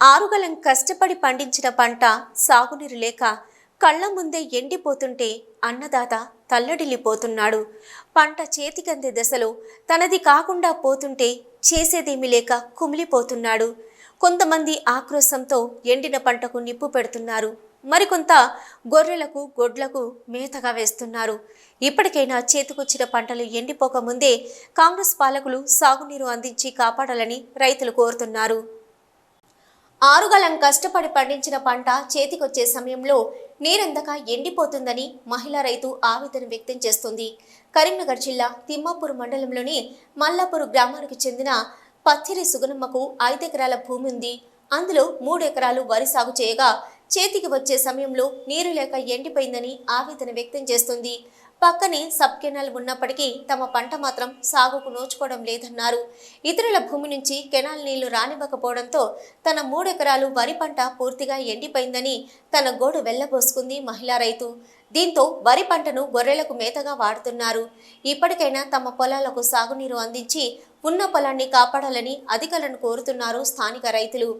ఆరుగలం కష్టపడి పండించిన పంట సాగునీరు లేక కళ్ళ ముందే ఎండిపోతుంటే అన్నదాత తల్లడిల్లిపోతున్నాడు. పంట చేతికందే దశలో తనది కాకుండా పోతుంటే చేసేదేమీ లేక కుమిలిపోతున్నాడు. కొంతమంది ఆక్రోశంతో ఎండిన పంటకు నిప్పు పెడుతున్నారు. మరికొంత గొర్రెలకు గొడ్లకు మేతగా వేస్తున్నారు. ఇప్పటికైనా చేతికొచ్చిన పంటలు ఎండిపోకముందే కాంగ్రెస్ పాలకులు సాగునీరు అందించి కాపాడాలని రైతులు కోరుతున్నారు. ఆరుగలం కష్టపడి పండించిన పంట చేతికొచ్చే సమయంలో నీరందక ఎండిపోతుందని మహిళా రైతు ఆవేదన వ్యక్తం చేస్తుంది. కరీంనగర్ జిల్లా తిమ్మాపూర్ మండలంలోని మల్లాపూర్ గ్రామానికి చెందిన పత్తిరి సుగుణమ్మకు ఐదెకరాల భూమి ఉంది. అందులో మూడెకరాలు వరి సాగు చేయగా చేతికి వచ్చే సమయంలో నీరు లేక ఎండిపోయిందని ఆవేదన వ్యక్తం చేస్తుంది. పక్కనే సబ్ కెనాల్ ఉన్నప్పటికీ తమ పంట మాత్రం సాగుకు నోచుకోవడం లేదన్నారు. ఇతరుల భూమి నుంచి కెనాల్ నీళ్ళు రానివ్వకపోవడంతో తన మూడెకరాలు వరి పంట పూర్తిగా ఎండిపోయిందని తన గోడు వెళ్ళబోసుకుంది మహిళా రైతు. దీంతో వరి పంటను గొర్రెలకు మేతగా వాడుతున్నారు. ఇప్పటికైనా తమ పొలాలకు సాగునీరు అందించి ఉన్న పొలాన్ని కాపాడాలని అధికారులను కోరుతున్నారు స్థానిక రైతులు.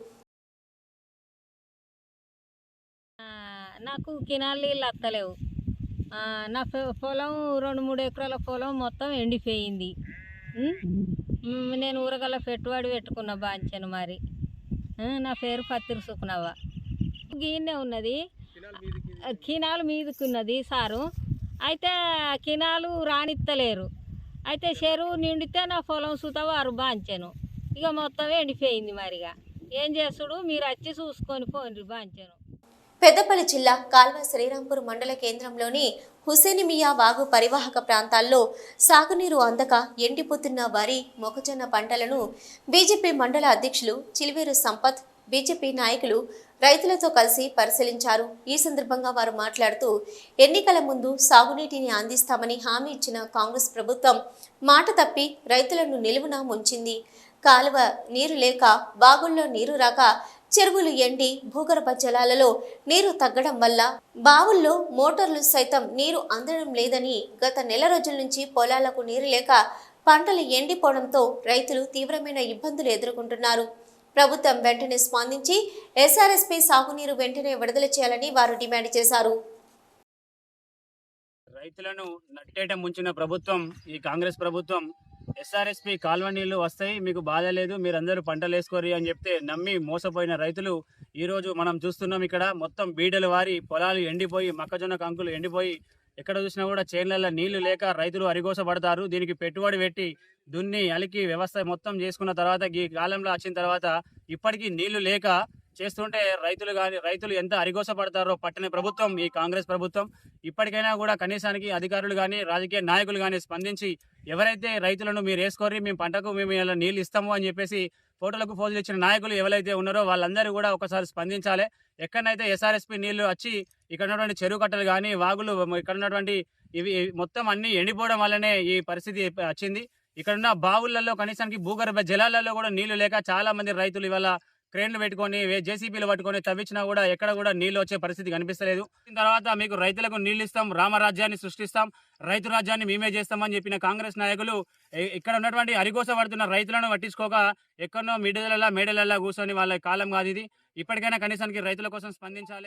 నాకు కినాలు నీళ్ళు అత్తలేవు. నా పొలం రెండు మూడు ఎకరాల పొలం మొత్తం ఎండిపోయింది. నేను ఊరగల పెట్టుబడి పెట్టుకున్న బాంచాను మరి. నా పేరు పత్తిరి సుకునవ్వ. గీనే ఉన్నది. కినాలు మీదకున్నది సారు. అయితే కినాలు రానిత్తలేరు అయితే చెరువు నిండితే నా పొలం సుత వారు బాంచాను. ఇక మొత్తం ఎండిపోయింది మరిగా. ఏం చేసుడు మీరు వచ్చి చూసుకొని పోండి బాంచాను. పెద్దపల్లి జిల్లా కాల్వ శ్రీరాంపూర్ మండల కేంద్రంలోని హుసేనిమియా వాగు పరివాహక ప్రాంతాల్లో సాగునీరు అందక ఎండిపోతున్న వరి మొక్కజొన్న పంటలను బీజేపీ మండల అధ్యక్షులు చిలివేరు సంపత్ బీజేపీ నాయకులు రైతులతో కలిసి పరిశీలించారు. ఈ సందర్భంగా వారు మాట్లాడుతూ ఎన్నికల ముందు సాగునీటిని అందిస్తామని హామీ ఇచ్చిన కాంగ్రెస్ ప్రభుత్వం మాట తప్పి రైతులను నిలువున ముంచింది. కాలువ నీరు లేక బాగుల్లో నీరు రాక చెరువులు ఎండి భూగర్భ జలాలలో నీరు తగ్గడం వల్ల బావుల్లో మోటార్లు సైతం నీరు అందడం లేదని గత నెల రోజుల నుంచి పొలాలకు నీరు లేక పంటలు ఎండిపోవడంతో రైతులు తీవ్రమైన ఇబ్బందులు ఎదుర్కొంటున్నారు. ప్రభుత్వం వెంటనే స్పందించి ఎస్ఆర్ఎస్పీ సాగునీరు వెంటనే విడుదల చేయాలని వారు డిమాండ్ చేశారు. రైతులను నట్టేట ముంచిన ప్రభుత్వం ఈ కాంగ్రెస్ ప్రభుత్వం ఎస్ఆర్ఎస్పి కాల్వ నీళ్ళు వస్తాయి. మీకు బాధ లేదు. మీరందరూ పంటలు వేసుకోరు అని చెప్తే నమ్మి మోసపోయిన రైతులు ఈరోజు మనం చూస్తున్నాం ఇక్కడ. మొత్తం బీడలు వారి పొలాలు ఎండిపోయి మొక్కజొన్న కంకులు ఎండిపోయి ఎక్కడ చూసినా కూడా చేన్లలో నీళ్ళు లేక రైతులు అరిగోసపడతారు. దీనికి పెట్టుబడి పెట్టి దున్ని అలికి వ్యవస్థ మొత్తం చేసుకున్న తర్వాత ఈ కాలంలో వచ్చిన తర్వాత ఇప్పటికీ నీళ్ళు లేక చేస్తుంటే రైతులు కానీ రైతులు ఎంత అరిగోసపడతారో పట్టణ ప్రభుత్వం ఈ కాంగ్రెస్ ప్రభుత్వం ఇప్పటికైనా కూడా కనీసానికి అధికారులు కానీ రాజకీయ నాయకులు కానీ స్పందించి ఎవరైతే రైతులను మీరు వేసుకోరి మేము పంటకు మేము ఇలా నీళ్ళు ఇస్తాము అని చెప్పేసి ఫోటోలకు ఫోజులు ఇచ్చిన నాయకులు ఎవరైతే ఉన్నారో వాళ్ళందరూ కూడా ఒకసారి స్పందించాలి. ఎక్కడైతే ఎస్ఆర్ఎస్పి నీళ్ళు వచ్చి ఇక్కడ ఉన్నటువంటి చెరువు కట్టలు కానీ వాగులు ఇక్కడ ఉన్నటువంటి ఇవి మొత్తం అన్ని ఎండిపోవడం వల్లనే ఈ పరిస్థితి వచ్చింది. ఇక్కడ ఉన్న బావులలో కనీసానికి భూగర్భ జలాలలో కూడా నీళ్ళు లేక చాలా మంది రైతులు ఇవాళ క్రేన్లు పెట్టుకొని జేసీబీలు పట్టుకొని తవ్వించినా కూడా ఎక్కడ కూడా నీళ్ళు వచ్చే పరిస్థితి కనిపిస్తలేదు. దీని తర్వాత మీకు రైతులకు నీళ్ళు ఇస్తాం రామరాజ్యాన్ని సృష్టిస్తాం రైతు రాజ్యాన్ని మేమే చేస్తామని చెప్పిన కాంగ్రెస్ నాయకులు ఇక్కడ ఉన్నటువంటి అరిగోస పడుతున్న రైతులను పట్టించుకోక ఎక్కడో మిడలలా మేడలల్లా కూర్చొని వాళ్ళ కాలం కాదు ఇది. ఇప్పటికైనా కనీసానికి రైతుల కోసం స్పందించాలి.